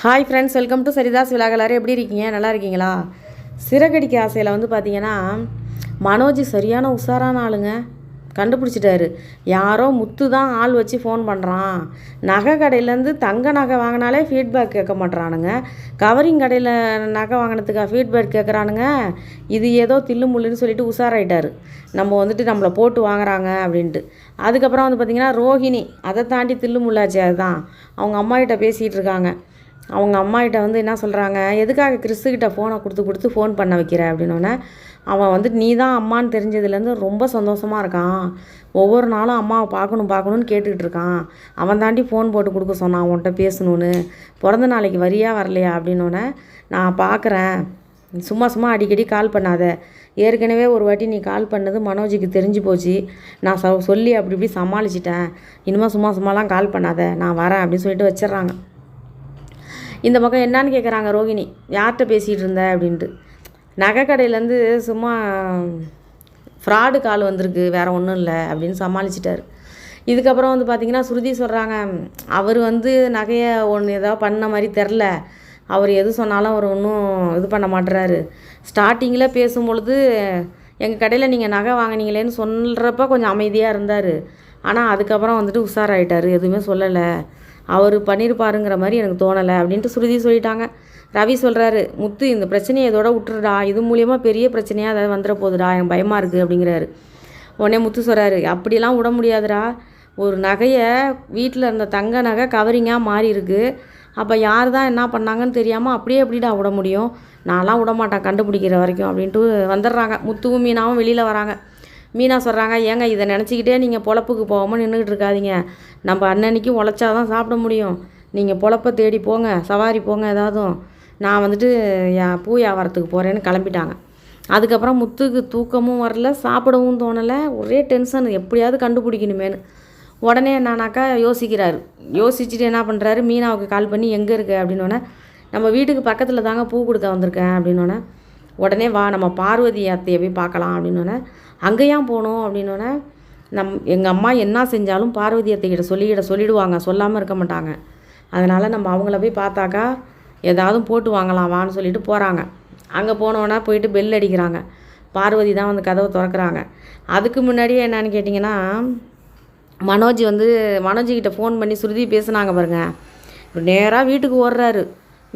Hi friends welcome to சரிதாஸ் விழா எப்படி இருக்கீங்க? நல்லா இருக்கீங்களா? சிறகடிக்க ஆசையில் வந்து பார்த்தீங்கன்னா மனோஜ் சரியான உஷாரான ஆளுங்க. கண்டுபிடிச்சிட்டாரு. யாரோ முத்து தான் ஆள் வச்சு ஃபோன் பண்ணுறான் நகை கடையிலேருந்து தங்க நகை வாங்கினாலே ஃபீட்பேக் கேட்க மாட்றானுங்க. கவரிங் கடையில் நகை வாங்கினதுக்காக ஃபீட்பேக் கேட்குறானுங்க. இது ஏதோ தில்லு முள்ளுன்னு சொல்லிட்டு உஷாராயிட்டார். நம்ம வந்துட்டு நம்மளை போட்டு வாங்குறாங்க அப்படின்ட்டு. அதுக்கப்புறம் வந்து பார்த்திங்கன்னா ரோஹிணி அதை தாண்டி தில்லு முள்ளாச்சு அதுதான். அவங்க அம்மா கிட்ட பேசிகிட்டு இருக்காங்க. அவங்க அம்மாகிட்ட வந்து என்ன சொல்கிறாங்க எதுக்காக கிறிஸ்துக்கிட்ட ஃபோனை கொடுத்து கொடுத்து ஃபோன் பண்ண வைக்கிற? அப்படின்னோடனே அவன் வந்து நீ தான் அம்மான்னு தெரிஞ்சதுலேருந்து ரொம்ப சந்தோஷமாக இருக்கான். ஒவ்வொரு நாளும் அம்மாவை பார்க்கணும் பார்க்கணுன்னு கேட்டுக்கிட்டு இருக்கான். அவன் தாண்டி ஃபோன் போட்டு கொடுக்க சொன்னான் அவன்கிட்ட பேசணுன்னு பிறந்த நாளைக்கு வரியா வரலையா? அப்படின்னோடனே நான் பார்க்குறேன். சும்மா சும்மா அடிக்கடி கால் பண்ணாத. ஏற்கனவே ஒரு வாட்டி நீ கால் பண்ணது மனோஜுக்கு தெரிஞ்சு போச்சு. நான் சொல்லி அப்படி இப்படி சமாளிச்சிட்டேன். இனிமேல் சும்மா சும்மாலாம் கால் பண்ணாத. நான் வரேன் அப்படின்னு சொல்லிட்டு வச்சிட்றாங்க. இந்த பக்கம் என்னான்னு கேட்குறாங்க ரோகிணி. யார்கிட்ட பேசிகிட்டு இருந்த அப்படின்ட்டு. நகை கடையிலேருந்து சும்மா ஃப்ராடு கால் வந்திருக்கு வேறு ஒன்றும் இல்லை அப்படின்னு சமாளிச்சிட்டாரு. இதுக்கப்புறம் வந்து பார்த்திங்கன்னா ஸ்ருதி சொல்கிறாங்க அவர் வந்து நகையை ஒன்று ஏதாவது பண்ண மாதிரி தெரில. அவர் எது சொன்னாலும் அவர் ஒன்றும் இது பண்ண மாட்டுறாரு ஸ்டார்டிங்கில் பேசும்பொழுது எங்கள் கடையில் நீங்கள் நகை வாங்கினீங்களேன்னு சொல்கிறப்ப கொஞ்சம் அமைதியாக இருந்தார். ஆனால் அதுக்கப்புறம் வந்துட்டு உஷாராயிட்டார். எதுவுமே சொல்லலை. அவர் பண்ணியிருப்பாருங்கிற மாதிரி எனக்கு தோணலை அப்படின்ட்டு ஸ்ருதி சொல்லிட்டாங்க. ரவி சொல்கிறாரு முத்து இந்த பிரச்சனையை இதோட விட்டுருடா. இது மூலியமாக பெரிய பிரச்சனையாக அதாவது வந்துட போகுதுடா எனக்கு பயமாக இருக்குது அப்படிங்கிறாரு. உடனே முத்து சொல்கிறாரு அப்படிலாம் விட முடியாதுடா. ஒரு நகையை வீட்டில் இருந்த தங்க நகை கவரிங்காக மாறி இருக்கு. அப்போ யார் தான் என்ன பண்ணாங்கன்னு தெரியாமல் அப்படியே எப்படிடா விட முடியும்? நான்லாம் விட மாட்டேன் கண்டுபிடிக்கிற வரைக்கும். அப்படின்ட்டு வந்துடுறாங்க. முத்துவும் மீனாவும் வெளியில் வராங்க. மீனா சொல்கிறாங்க ஏங்க இதை நினச்சிக்கிட்டே நீங்கள் பொழப்புக்கு போகாமல் நின்றுக்கிட்டு இருக்காதிங்க. நம்ம அன்னன்னைக்கு உழைச்சா தான் சாப்பிட முடியும். நீங்கள் பொழப்பை தேடி போங்க சவாரி போங்க ஏதாவதும். நான் வந்துட்டு என் பூ வியாபாரத்துக்கு போகிறேன்னு கிளம்பிட்டாங்க. அதுக்கப்புறம் முத்துக்கு தூக்கமும் வரல சாப்பிடவும் தோணலை. ஒரே டென்ஷன் எப்படியாவது கண்டுபிடிக்கணுமேனு உடனே என்னானாக்கா யோசிக்கிறாரு. யோசிச்சுட்டு என்ன பண்ணுறாரு மீனாவுக்கு கால் பண்ணி எங்கே இருக்கு? அப்படின்னோடனே நம்ம வீட்டுக்கு பக்கத்தில் தாங்க பூ கொடுக்க வந்திருக்கேன். அப்படின்னோடனே உடனே வா நம்ம பார்வதி அத்தையை போய் பார்க்கலாம் அப்படின்னோடனே அங்கேயாம் போகணும் அப்படின்னோடனே நம் எங்கள் அம்மா என்ன செஞ்சாலும் பார்வதி அத்தைக்கிட்ட சொல்லிக்கிட்ட சொல்லிடுவாங்க சொல்லாமல் இருக்க மாட்டாங்க. அதனால் நம்ம அவங்கள போய் பார்த்தாக்கா ஏதாவது போட்டு வாங்கலாம் வான்னு சொல்லிட்டு போகிறாங்க அங்கே போனோன்னா போயிட்டு பெல் அடிக்கிறாங்க. பார்வதி தான் வந்து கதவை திறக்கிறாங்க. அதுக்கு முன்னாடியே என்னன்னு கேட்டிங்கன்னா மனோஜ் வந்து மனோஜிக்கிட்ட ஃபோன் பண்ணி ஸ்ருதி பேசுனாங்க பாருங்கள் நேராக வீட்டுக்கு ஓடுறாரு.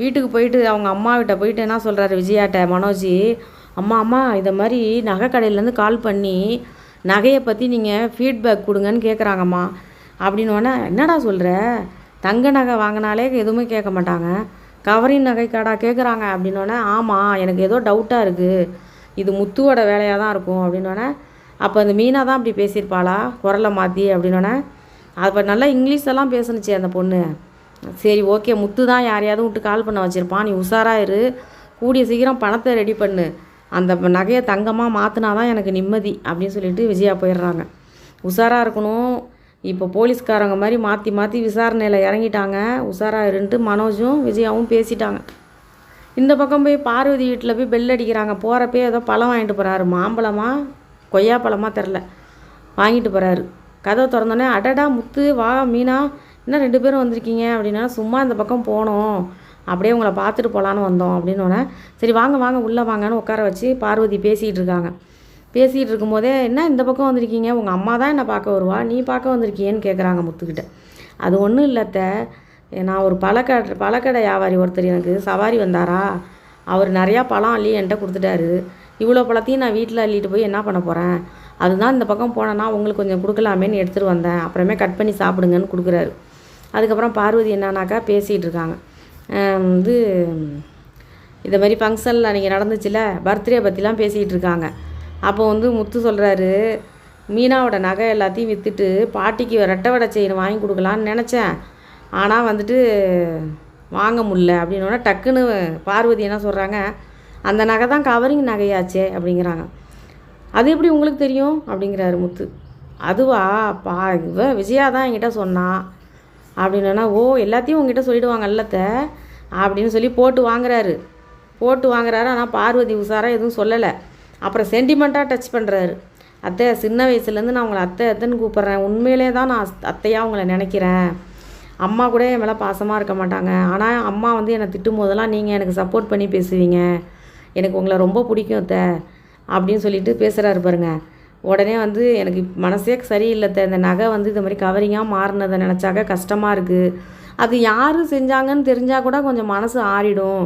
வீட்டுக்கு போயிட்டு அவங்க அம்மாவிட்ட போயிட்டு என்ன சொல்கிறாரு விஜயாட்ட மனோஜி அம்மா அம்மா இதை மாதிரி நகை கடையிலேருந்து கால் பண்ணி நகையை பற்றி நீங்கள் ஃபீட்பேக் கொடுங்கன்னு கேட்குறாங்கம்மா அப்படின்னோடனே என்னடா சொல்கிற தங்க நகை வாங்கினாலே எதுவுமே கேட்க மாட்டாங்க. கவரிங் நகை கடா கேட்குறாங்க அப்படின்னோடனே ஆமாம் எனக்கு ஏதோ டவுட்டாக இருக்குது இது முத்துவோட வேலையாக தான் இருக்கும். அப்படின்னோடனே அப்போ அந்த மீனா தான் அப்படி பேசியிருப்பாளா? குரலை மாற்றி அப்படின்னோடனே அப்போ நல்லா இங்கிலீஷெல்லாம் பேசுனுச்சு அந்த பொண்ணு. சரி ஓகே முத்து தான் யாரையாவது விட்டு கால் பண்ண வச்சுருப்பான். நீ உஷாராக இரு. கூடிய சீக்கிரம் பணத்தை ரெடி பண்ணு. அந்த நகையை தங்கமாக மாற்றினா தான் எனக்கு நிம்மதி அப்படின்னு சொல்லிட்டு விஜயா போயிடுறாங்க. உஷாராக இருக்கணும். இப்போ போலீஸ்காரங்க மாதிரி மாற்றி மாற்றி விசாரணையில் இறங்கிட்டாங்க. உஷாராக இருன்ட்டு மனோஜும் விஜயாவும் பேசிட்டாங்க. இந்த பக்கம் போய் பார்வதி வீட்டில் போய் பெல் அடிக்கிறாங்க. போகிறப்பே ஏதோ பழம் வாங்கிட்டு போகிறாரு மாம்பழமாக கொய்யா பழமாக தெரில வாங்கிட்டு போகிறாரு கதவை திறந்தோடனே அடடா முத்து வா மீனா. என்ன ரெண்டு பேரும் வந்திருக்கீங்க? அப்படின்னா சும்மா இந்த பக்கம் போனோம். அப்படியே உங்களை பார்த்துட்டு போகலான்னு வந்தோம். அப்படின்னோடனே சரி வாங்க வாங்க உள்ளே வாங்கன்னு உட்கார வச்சு பார்வதி பேசிகிட்டு இருக்காங்க. பேசிகிட்டு இருக்கும்போதே என்ன இந்த பக்கம் வந்திருக்கீங்க? உங்கள் அம்மா தான் என்னை பார்க்க வருவா. நீ பார்க்க வந்திருக்கியேன்னு கேட்குறாங்க முத்துக்கிட்ட. அது ஒன்றும் இல்லத்த நான் ஒரு பழக்கடை பழக்கடை வியாபாரி ஒருத்தர் எனக்கு சவாரி வந்தாரா? அவர் நிறையா பழம் அள்ளி என்கிட்ட கொடுத்துட்டாரு. இவ்வளோ பழத்தையும் நான் வீட்டில் அள்ளிட்டு போய் என்ன பண்ண போகிறேன் அதுதான் இந்த பக்கம் போனேன்னா உங்களுக்கு கொஞ்சம் கொடுக்கலாமேன்னு எடுத்துகிட்டு வந்தேன். அப்புறமே கட் பண்ணி சாப்பிடுங்கன்னு கொடுக்குறாரு. அதுக்கப்புறம் பார்வதி என்னன்னாக்கா பேசிகிட்டு இருக்காங்க இது இதை மாதிரி ஃபங்க்ஷனில் அன்றைக்கி நடந்துச்சுல பர்த்டே பற்றிலாம் பேசிகிட்டு இருக்காங்க அப்போ வந்து முத்து சொல்கிறாரு மீனாவோட நகை எல்லாத்தையும் விற்றுட்டு பாட்டிக்கு ரெட்டை வடை செயின் வாங்கி கொடுக்கலான்னு நினச்சேன். ஆனால் வந்துட்டு வாங்க முடில அப்படின்னோடனே டக்குன்னு பார்வதி என்ன சொல்கிறாங்க அந்த நகை தான் கவரிங் நகையாச்சே அப்படிங்கிறாங்க. அது எப்படி உங்களுக்கு தெரியும்? அப்படிங்கிறாரு முத்து. அதுவா? பா இவ விஜயா தான் என்கிட்ட சொன்னான் அப்படின்னா ஓ எல்லாத்தையும் உங்ககிட்ட சொல்லிடுவாங்க அல்லத்த? அப்படின்னு சொல்லி போட்டு வாங்குறாரு. போட்டு வாங்குறாரு. ஆனால் பார்வதி உஷாராக எதுவும் சொல்லலை. அப்புறம் சென்டிமெண்ட்டாக டச் பண்ணுறாரு அத்தை சின்ன வயசுலேருந்து நான் உங்களை அத்தை அத்தைன்னு கூப்பிட்றேன். உண்மையிலே தான் நான் அத்தையாக உங்களை நினைக்கிறேன். அம்மா கூட என் மேலே பாசமாக இருக்க மாட்டாங்க. ஆனால் அம்மா வந்து என்னை திட்டும் போதெல்லாம் நீங்கள் எனக்கு சப்போர்ட் பண்ணி பேசுவீங்க. எனக்கு உங்களை ரொம்ப பிடிக்கும் அத்தை. அப்படின்னு சொல்லிட்டு பேசுகிறாரு பாருங்கள் உடனே வந்து எனக்கு மனசே சரியில்லை அத்தை இந்த நகை வந்து இது மாதிரி கவரிங்காக மாறினதை நினச்சாக்க கஷ்டமாக இருக்குது அது யார் செஞ்சாங்கன்னு தெரிஞ்சால் கூட கொஞ்சம் மனசு ஆறிடும்.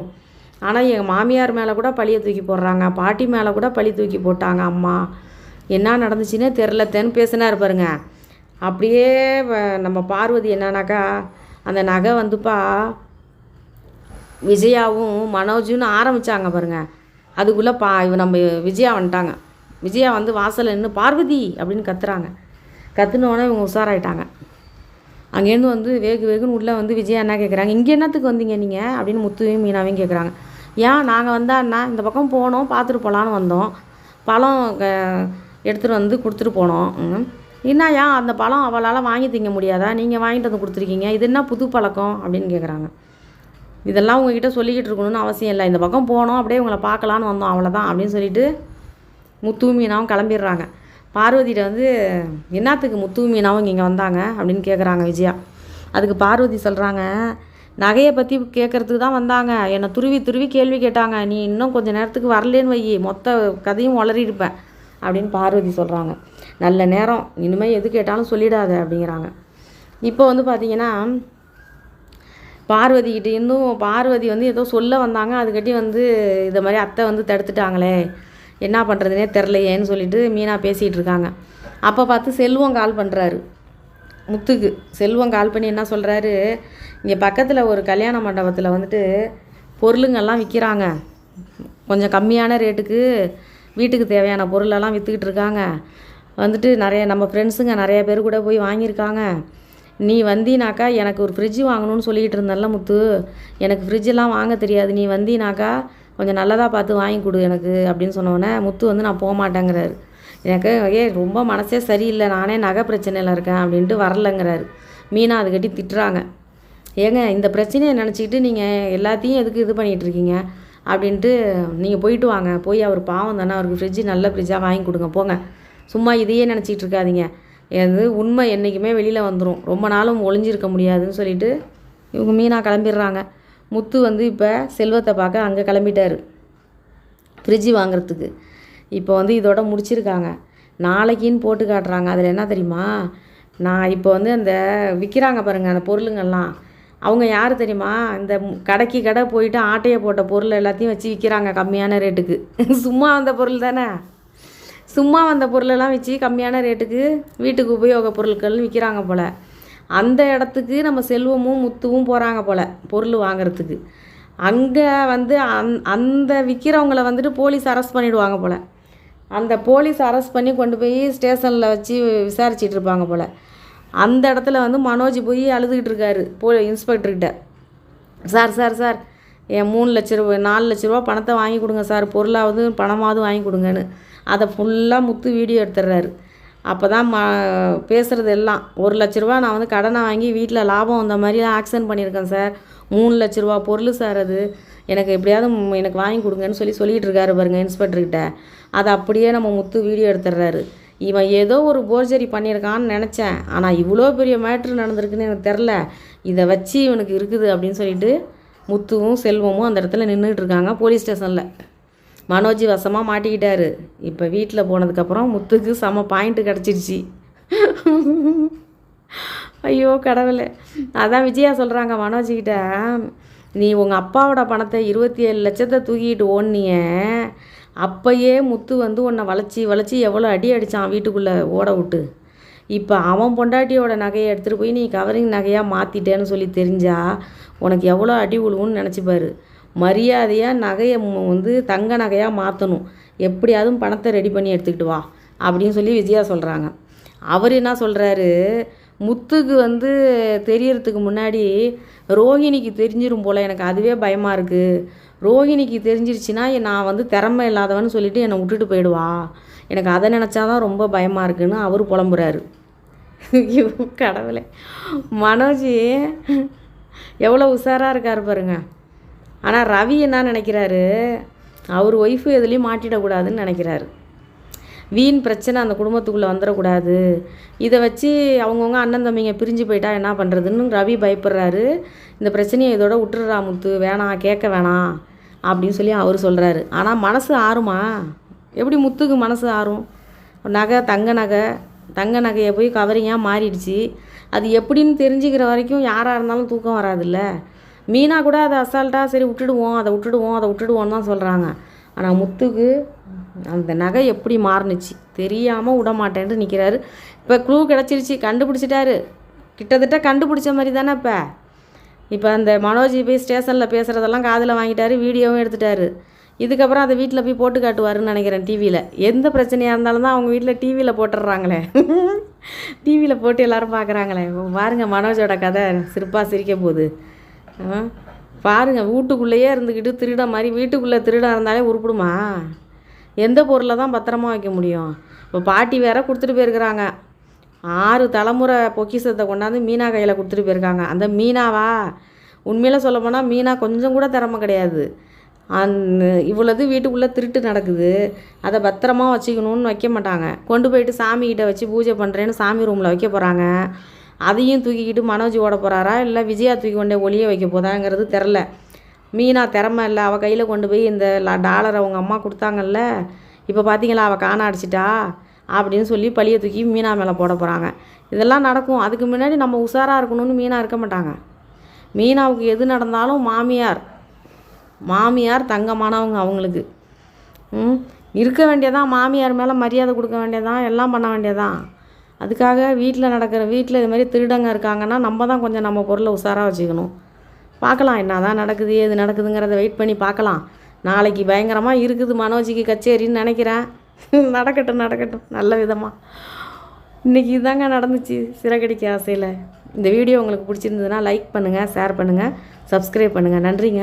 ஆனால் எங்கள் மாமியார் மேலே கூட பழியை தூக்கி போடுறாங்க. பாட்டி மேலே கூட பழி தூக்கி போட்டாங்க அம்மா. என்ன நடந்துச்சுன்னே தெரிலத்தேன்னு பேசினார் பாருங்க. அப்படியே நம்ம பார்வதி என்னன்னாக்கா அந்த நகை வந்துப்பா விஜயாவும் மனோஜுன்னு ஆரம்பித்தாங்க பாருங்க. அதுக்குள்ளே பா நம்ம விஜயா வந்துட்டாங்க. விஜயா வந்து வாசலில் நின்று பார்வதி! அப்படின்னு கத்துறாங்க. கத்துனோடனே இவங்க உஷாராயிட்டாங்க. அங்கேருந்து வந்து வேகு வேகுன்னு உள்ளே வந்து விஜயா என்ன கேட்குறாங்க இங்கே என்னத்துக்கு வந்தீங்க நீங்கள் அப்படின்னு முத்துவையும் மீனாவையும் கேட்குறாங்க ஏன்? நாங்கள் வந்தா என்ன? இந்த பக்கம் போனோம் பார்த்துட்டு போகலான்னு வந்தோம். பழம் எடுத்துகிட்டு வந்து கொடுத்துட்டு போனோம். ம். என்ன ஏன்? அந்த பழம் அவளால் வாங்கி திங்க முடியாதா? நீங்கள் வாங்கிட்டு வந்து கொடுத்துருக்கீங்க. இது என்ன புது பழக்கம்? அப்படின்னு கேட்குறாங்க இதெல்லாம் உங்ககிட்ட சொல்லிக்கிட்டு இருக்கணும்னு அவசியம் இல்லை. இந்த பக்கம் போனோம் அப்படியே உங்களை பார்க்கலான்னு வந்தோம் அவ்வளோதான் அப்படின்னு சொல்லிட்டு முத்து மீனாவும் கிளம்பிடுறாங்க. பார்வதியிட்ட வந்து என்னத்துக்கு முத்து மீனாவும் இங்கே வந்தாங்க? அப்படின்னு கேட்குறாங்க விஜயா. அதுக்கு பார்வதி சொல்கிறாங்க நகையை பற்றி கேட்குறதுக்கு தான் வந்தாங்க. என்னை துருவி துருவி கேள்வி கேட்டாங்க. நீ இன்னும் கொஞ்சம் நேரத்துக்கு வரலேன்னு வை மொத்த கதையும் வளரிருப்பேன் அப்படின்னு பார்வதி சொல்கிறாங்க நல்ல நேரம். இனிமேல் எது கேட்டாலும் சொல்லிடாத. அப்படிங்கிறாங்க. இப்போ வந்து பார்த்தீங்கன்னா பார்வதிக்கிட்ட இருந்தும் பார்வதி வந்து ஏதோ சொல்ல வந்தாங்க. அதுக்கட்டி வந்து இதை மாதிரி அத்தை வந்து தடுத்துட்டாங்களே. என்ன பண்ணுறதுனே தெரிலையேன்னு சொல்லிட்டு மீனா பேசிகிட்டு இருக்காங்க. அப்போ பார்த்து செல்வம் கால் பண்ணுறாரு முத்துக்கு செல்வம் கால் பண்ணி என்ன சொல்கிறாரு இங்கே பக்கத்தில் ஒரு கல்யாண மண்டபத்தில் வந்துட்டு பொருளுங்கெல்லாம் விற்கிறாங்க கொஞ்சம் கம்மியான ரேட்டுக்கு வீட்டுக்கு தேவையான பொருளெல்லாம் விற்றுக்கிட்டு இருக்காங்க. வந்துட்டு நிறைய நம்ம ஃப்ரெண்ட்ஸுங்க நிறைய பேர் கூட போய் வாங்கியிருக்காங்க. நீ வந்தீனாக்கா எனக்கு ஒரு ஃப்ரிட்ஜ் வாங்கணும்னு சொல்லிக்கிட்டு இருந்தல்ல முத்து. எனக்கு ஃப்ரிட்ஜெல்லாம் வாங்க தெரியாது. நீ வந்தீனாக்கா கொஞ்சம் நல்லதாக பார்த்து வாங்கி கொடு எனக்கு அப்படின்னு சொன்னோடனே முத்து வந்து நான் போக மாட்டேங்கிறாரு எனக்கு ஏ ரொம்ப மனசே சரியில்லை. நானே நகை பிரச்சனையில் இருக்கேன் அப்படின்ட்டு வரலங்கிறாரு. மீனா அது கட்டி திட்டுறாங்க. ஏங்க இந்த பிரச்சனையை நினச்சிக்கிட்டு நீங்கள் எல்லாத்தையும் எதுக்கு இது பண்ணிகிட்டு இருக்கீங்க? அப்படின்ட்டு நீங்கள் போயிட்டு வாங்க. போய் அவர் பாவம் தானே. அவருக்கு ஃப்ரிட்ஜு நல்ல ஃப்ரிட்ஜாக வாங்கி கொடுங்க. போங்க. சும்மா இதையே நினச்சிக்கிட்டு இருக்காதீங்க. இது உண்மை என்றைக்குமே வெளியில் வந்துடும் ரொம்ப நாளும் ஒளிஞ்சிருக்க முடியாதுன்னு சொல்லிட்டு இவங்க மீனாக கிளம்பிடுறாங்க. முத்து வந்து இப்போ செல்வத்தை பார்க்க அங்கே கிளம்பிட்டார். ஃப்ரிட்ஜு வாங்குறதுக்கு. இப்போ வந்து இதோட முடிச்சிருக்காங்க. நாளைக்குன்னு போட்டு காட்டுறாங்க. அதில் என்ன தெரியுமா? நான் இப்போ வந்து அந்த விற்கிறாங்க பாருங்கள் அந்த பொருளுங்கள்லாம். அவங்க யார் தெரியுமா? இந்த கடைக்கு கடை போயிட்டு ஆட்டையை போட்ட பொருள் எல்லாத்தையும் வச்சு விற்கிறாங்க கம்மியான ரேட்டுக்கு. சும்மா வந்த பொருள் தானே? சும்மா வந்த பொருளெல்லாம் வச்சு கம்மியான ரேட்டுக்கு வீட்டுக்கு உபயோக பொருட்கள்னு விற்கிறாங்க போல். அந்த இடத்துக்கு நம்ம செல்வமும் முத்துவும் போகிறாங்க போல் பொருள் வாங்குறதுக்கு. அங்கே வந்து அந் அந்த விற்கிறவங்கள வந்துட்டு போலீஸ் அரெஸ்ட் பண்ணிவிடுவாங்க போல். அந்த போலீஸ் அரெஸ்ட் பண்ணி கொண்டு போய் ஸ்டேஷனில் வச்சு விசாரிச்சிட்டு இருப்பாங்க போல். அந்த இடத்துல வந்து மனோஜ் போய் அழுதுகிட்டு இருக்காரு போ இன்ஸ்பெக்டர்கிட்ட சார் சார் சார் என் மூணு லட்ச ரூபா நாலு லட்ச ரூபா பணத்தை வாங்கி கொடுங்க சார் பொருளாவது பணமாவது வாங்கி கொடுங்கன்னு. அதை ஃபுல்லாக முத்து வீடியோ எடுத்துடுறாரு. அப்போ தான் ம பேசுகிறது எல்லாம் ஒரு லட்ச ரூபா நான் வந்து கடனை வாங்கி வீட்டில் லாபம் வந்த மாதிரிலாம் ஆக்சன் பண்ணியிருக்கேன் சார் மூணு லட்ச ரூபா பொருள் சார் அது. எனக்கு எப்படியாவது எனக்கு வாங்கி கொடுங்கன்னு சொல்லி சொல்லிகிட்டு இருக்காரு பாருங்கள் இன்ஸ்பெக்டர்கிட்ட அதை அப்படியே நம்ம முத்து வீடியோ எடுத்துடுறாரு. இவன் ஏதோ ஒரு போர்ஜரி பண்ணியிருக்கான்னு நினச்சேன். ஆனால் இவ்வளோ பெரிய மேட்ரு நடந்திருக்குன்னு எனக்கு தெரில இதை வச்சு இவனுக்கு இருக்குது அப்படின்னு சொல்லிட்டு முத்துவும் செல்வமும் அந்த இடத்துல நின்றுட்டு இருக்காங்க போலீஸ் ஸ்டேஷனில் மனோஜ் வசமாக மாட்டிக்கிட்டாரு. இப்போ வீட்டில் போனதுக்கப்புறம் முத்துக்கு செம பாயிண்ட்டு கிடச்சிருச்சு. ஐயோ கடவுளே. அதான் விஜயா சொல்கிறாங்க மனோஜிக்கிட்ட நீ உங்கள் அப்பாவோட பணத்தை இருபத்தி ஏழு லட்சத்தை தூக்கிட்டு ஓடுனிய. அப்போயே முத்து வந்து உன்னை வளைச்சி வளைச்சி எவ்வளோ அடி அடித்தான் வீட்டுக்குள்ளே ஓட விட்டு. இப்போ அவன் பொண்டாட்டியோட நகையை எடுத்துகிட்டு போய் நீ கவரிங் நகையாக மாற்றிட்டேன்னு சொல்லி தெரிஞ்சா உனக்கு எவ்வளோ அடி உழுவுன்னு நினச்சிப்பாரு மரியாதையாக நகையை வந்து தங்க நகையாக மாற்றணும் எப்படியாவது பணத்தை ரெடி பண்ணி எடுத்துக்கிட்டு வா அப்படின்னு சொல்லி விஜயா சொல்கிறாங்க அவர் என்ன சொல்கிறாரு முத்துக்கு வந்து தெரியறதுக்கு முன்னாடி ரோஹிணிக்கு தெரிஞ்சிடும் போல் எனக்கு அதுவே பயமாக இருக்குது ரோஹிணிக்கு தெரிஞ்சிருச்சுன்னா நான் வந்து திறமை இல்லாதவன்னு சொல்லிட்டு என்னை விட்டுட்டு போயிடுவா. எனக்கு அதை நினச்சாதான் ரொம்ப பயமாக இருக்குன்னு அவர் புலம்புறாரு. கடவுளே. மனோஜி எவ்வளோ உஷாராக இருக்கார் பாருங்கள் ஆனால் ரவி என்ன நினைக்கிறாரு? அவர் ஒய்ஃபு எதுலேயும் மாட்டிடக்கூடாதுன்னு நினைக்கிறாரு. வீண் பிரச்சனை அந்த குடும்பத்துக்குள்ளே வந்துடக்கூடாது. இதை வச்சு அவங்கவுங்க அண்ணன் தம்பிங்க பிரிஞ்சு போயிட்டா என்ன பண்ணுறதுன்னு ரவி பயப்படுறாரு. இந்த பிரச்சனையை இதோட விட்டுடுறா முத்து. வேணாம் கேட்க வேணாம் அப்படின்னு சொல்லி அவர் சொல்கிறாரு ஆனால் மனசு ஆறுமா? எப்படி முத்துக்கு மனசு ஆறும்? நகை தங்க நகை. தங்க நகையை போய் கவரிங்காக மாறிடுச்சு. அது எப்படின்னு தெரிஞ்சுக்கிற வரைக்கும் யாராக இருந்தாலும் தூக்கம் வராதுல்ல. மீனா கூட அதை அசால்ட்டாக சரி விட்டுடுவோம் அதை விட்டுடுவோம் அதை விட்டுடுவோன்னு தான் சொல்கிறாங்க ஆனால் முத்துக்கு அந்த நகை எப்படி மாறுனுச்சு? தெரியாமல் விட மாட்டேன்ட்டு நிற்கிறாரு இப்போ க்ளூ கிடச்சிருச்சு கண்டுபிடிச்சிட்டாரு. கிட்டத்தட்ட கண்டுபிடிச்ச மாதிரி தானே இப்போ. இப்போ அந்த மனோஜ் போய் ஸ்டேஷனில் பேசுகிறதெல்லாம் காதில் வாங்கிட்டாரு வீடியோவும் எடுத்துட்டாரு. இதுக்கப்புறம் அதை வீட்டில் போய் போட்டு காட்டுவாருன்னு நினைக்கிறேன் டிவியில் எந்த பிரச்சனையாக இருந்தாலும் தான் அவங்க வீட்டில் டிவியில் போட்டுடுறாங்களே. டிவியில் போட்டு எல்லாரும் பார்க்குறாங்களே பாருங்கள் மனோஜோட கதை சிரிப்பாக சிரிக்க போகுது. ஆ? வீட்டுக்குள்ளேயே இருந்துக்கிட்டு திருட மாதிரி வீட்டுக்குள்ளே திருட இருந்தாலே உருப்பிடுமா? எந்த பொருளை தான் பத்திரமா வைக்க முடியும்? இப்போ பாட்டி வேற கொடுத்துட்டு போயிருக்கிறாங்க. ஆறு தலைமுறை பொக்கிஷத்தை கொண்டாந்து மீனா கையில் கொடுத்துட்டு போயிருக்காங்க. அந்த மீனாவா? உண்மையில் சொல்ல போனால் மீனா கொஞ்சம் கூட திறமை கிடையாது. அந் இவ்வளவு வீட்டுக்குள்ளே திருட்டு நடக்குது. அதை பத்திரமா வச்சுக்கணும்னு வைக்க மாட்டாங்க. கொண்டு போயிட்டு சாமிக்கிட்ட வச்சு பூஜை பண்ணுறேன்னு சாமி ரூமில் வைக்க போகிறாங்க அதையும் தூக்கிக்கிட்டு மனோஜ் ஓட போகிறாரா இல்லை விஜயா தூக்கி கொண்டே ஒளிய வைக்க போதாங்கிறது தெரில. மீனா திறமை இல்லை. அவள் கையில் கொண்டு போய் இந்த டாலர் அவங்க அம்மா கொடுத்தாங்கல்ல. இப்போ பார்த்தீங்களா அவள் காண அடிச்சிட்டா? அப்படின்னு சொல்லி பழிய தூக்கி மீனா மேலே போட போகிறாங்க இதெல்லாம் நடக்கும். அதுக்கு முன்னாடி நம்ம உஷாராக இருக்கணும்னு மீனா இருக்க மாட்டாங்க. மீனாவுக்கு எது நடந்தாலும் மாமியார் மாமியார் தங்கமானவங்க அவங்களுக்கு. ம்? இருக்க வேண்டியதான். மாமியார் மேலே மரியாதை கொடுக்க வேண்டியதான். எல்லாம் பண்ண வேண்டியதான். அதுக்காக வீட்டில் நடக்கிற வீட்டில் இது மாதிரி திருடங்க இருக்காங்கன்னா நம்ம தான் கொஞ்சம் நம்ம பொருளை உஷாராக வச்சுக்கணும். பார்க்கலாம் என்ன தான் நடக்குது ஏது நடக்குதுங்கிறத வெயிட் பண்ணி பார்க்கலாம். நாளைக்கு பயங்கரமாக இருக்குது மனோஜிக்கு கச்சேரின்னு நினைக்கிறேன். நடக்கட்டும் நடக்கட்டும். நல்ல விதமாக இன்றைக்கி இதாங்க நடந்துச்சு சிறகடிக்க ஆசையில். இந்த வீடியோ உங்களுக்கு பிடிச்சிருந்ததுன்னா லைக் பண்ணுங்கள் ஷேர் பண்ணுங்கள் சப்ஸ்கிரைப் பண்ணுங்கள் நன்றிங்க.